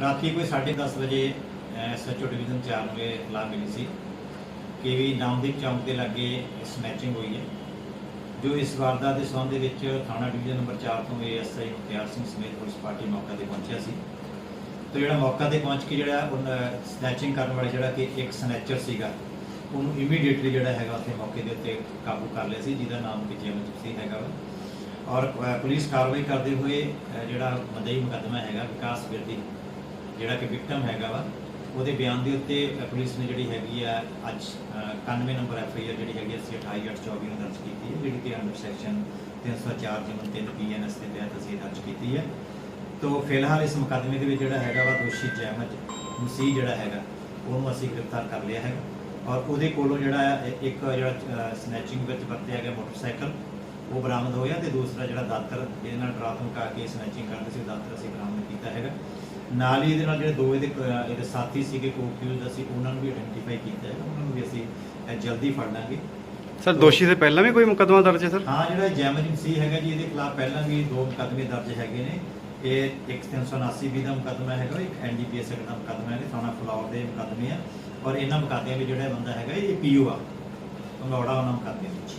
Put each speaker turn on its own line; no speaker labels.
ਰਾਤੀ ਕੋਈ 10:30 ਵਜੇ ਐਸਐਚਓ ਡਿਵੀਜ਼ਨ 4 ਨੂੰ ਇਹ ਇਤਲਾਹ ਮਿਲੀ ਸੀ ਕਿ ਵੀ ਨਾਮਦੀਪ ਚੌਂਕ ਦੇ ਲਾਗੇ ਸਨੈਚਿੰਗ ਹੋਈ ਹੈ, ਜੋ ਇਸ ਵਾਰਦਾਤ ਦੇ ਸੰਬੰਧ ਦੇ ਵਿੱਚ ਥਾਣਾ ਡਿਵੀਜ਼ਨ ਨੰਬਰ 4 ਤੋਂ ਏਐਸਆਈ ਮੁਖਤਿਆਰ ਸਿੰਘ ਸਮੇਤ ਪੁਲਿਸ ਪਾਰਟੀ ਮੌਕਾ ਤੇ ਪਹੁੰਚਿਆ ਸੀ। ਤੇ ਜਿਹੜਾ ਮੌਕਾ ਤੇ ਪਹੁੰਚ ਕੇ ਜਿਹੜਾ ਉਹ ਸਨੈਚਿੰਗ ਕਰਨ ਵਾਲਾ ਜਿਹੜਾ ਕਿ ਇੱਕ ਸਨੈਚਰ ਸੀਗਾ, ਉਹਨੂੰ ਇਮੀਡੀਏਟਲੀ ਜਿਹੜਾ ਹੈਗਾ ਉੱਥੇ ਮੌਕੇ ਦੇ ਉੱਤੇ ਕਾਬੂ ਕਰ ਲਿਆ ਸੀ, ਜਿਹਦਾ ਨਾਮ ਕਿ ਜੇਮਨ ਸੀ ਹੈਗਾ ਵਾ। ਔਰ ਪੁਲਿਸ ਕਾਰਵਾਈ ਕਰਦੇ ਹੋਏ ਜਿਹੜਾ ਮਦਈ ਮੁਕੱਦਮਾ ਹੈਗਾ, ਵਿਕਾਸ ਬਿਰਦੀ ਜਿਹੜਾ ਕਿ ਵਿਕਟਮ ਹੈਗਾ ਵਾ ਉਹਦੇ ਬਿਆਨ ਦੇ ਉੱਤੇ ਪੁਲਿਸ ਨੇ ਜਿਹੜੀ ਹੈਗੀ ਆ ਅੱਜ ਅ, 91 ਨੰਬਰ ਐਫ ਆਈ ਆਰ ਜਿਹੜੀ ਹੈਗੀ ਅਸੀਂ 28824 ਨੂੰ ਦਰਜ ਕੀਤੀ ਹੈ ਜਿਹੜੀ ਕਿ ਅੰਡਰ ਸੈਕਸ਼ਨ 304 ਜਿਮਨ 3 ਬੀਐਨਐਸ ਦੇ ਤਹਿਤ ਅਸੀਂ ਦਰਜ ਕੀਤੀ ਹੈ। ਤੋ ਫਿਲਹਾਲ ਇਸ ਮੁਕੱਦਮੇ ਦੇ ਵਿੱਚ ਜਿਹੜਾ ਹੈਗਾ ਵਾ ਦੋਸ਼ੀ ਜੈਮਜ ਮਸੀਹ ਜਿਹੜਾ ਹੈਗਾ ਉਹਨੂੰ ਅਸੀਂ ਗ੍ਰਿਫਤਾਰ ਕਰ ਲਿਆ ਹੈਗਾ। ਔਰ ਉਹਦੇ ਕੋਲੋਂ ਜਿਹੜਾ ਇੱਕ ਜਿਹੜਾ ਸਨੈਚਿੰਗ ਵਿੱਚ ਵਰਤਿਆ ਗਿਆ ਮੋਟਰਸਾਈਕਲ ਉਹ ਬਰਾਮਦ ਹੋਇਆ ਤੇ ਦੂਸਰਾ ਜਿਹੜਾ ਦਾਤਰ ਜਿਹਦੇ ਨਾਲ ਡਰਾ ਧਮਕਾ ਕੇ ਸਨੈਚਿੰਗ ਕਰਦੇ ਸੀ ਉਹ ਦਾਤਰ ਅਸੀਂ ਨਾਲ ਹੀ ਇਹਦੇ ਨਾਲ ਜਿਹੜੇ ਦੋ ਇਹਦੇ ਇਹਦੇ ਸਾਥੀ ਸੀਗੇ ਕੋਕਿਊਜ਼ ਅਸੀਂ ਉਹਨਾਂ ਨੂੰ ਵੀ ਆਇਡੈਂਟੀਫਾਈ ਕੀਤਾ ਹੈ ਉਹਨਾਂ ਨੂੰ ਵੀ ਅਸੀਂ ਅ, ਜਲਦੀ ਫੜ ਲਾਂਗੇ।
ਸਰ ਦੋਸ਼ੀ ਦੇ ਪਹਿਲਾਂ ਵੀ ਕੋਈ ਮੁਕੱਦਮਾ ਦਰਜ ਹੈ ਸਰ?
ਹਾਂ ਜਿਹੜਾ ਜੈਮਨ ਸੀ ਹੈਗਾ ਜੀ ਇਹਦੇ ਖਿਲਾਫ ਪਹਿਲਾਂ ਵੀ ਦੋ ਮੁਕੱਦਮੇ ਦਰਜ ਹੈਗੇ ਨੇ। ਇਹ ਇੱਕ 379 ਵੀ ਦਾ ਮੁਕੱਦਮਾ ਹੈਗਾ ਇੱਕ ਐਨਡੀਪੀਐਸ ਦਾ ਮੁਕੱਦਮਾ ਹੈ ਥਾਣਾ ਫਲੌਰ ਦੇ ਮੁਕੱਦਮੇ ਆ। ਔਰ ਇਹਨਾਂ ਮੁਕੱਦਮਿਆਂ ਵਿੱਚ ਜਿਹੜਾ ਬੰਦਾ ਹੈਗਾ ਇਹ ਪੀਓ ਆ ਪੰਗੌੜਾ ਉਹਨਾਂ ਮੁਕੱਦਮੇ ਵਿੱਚ।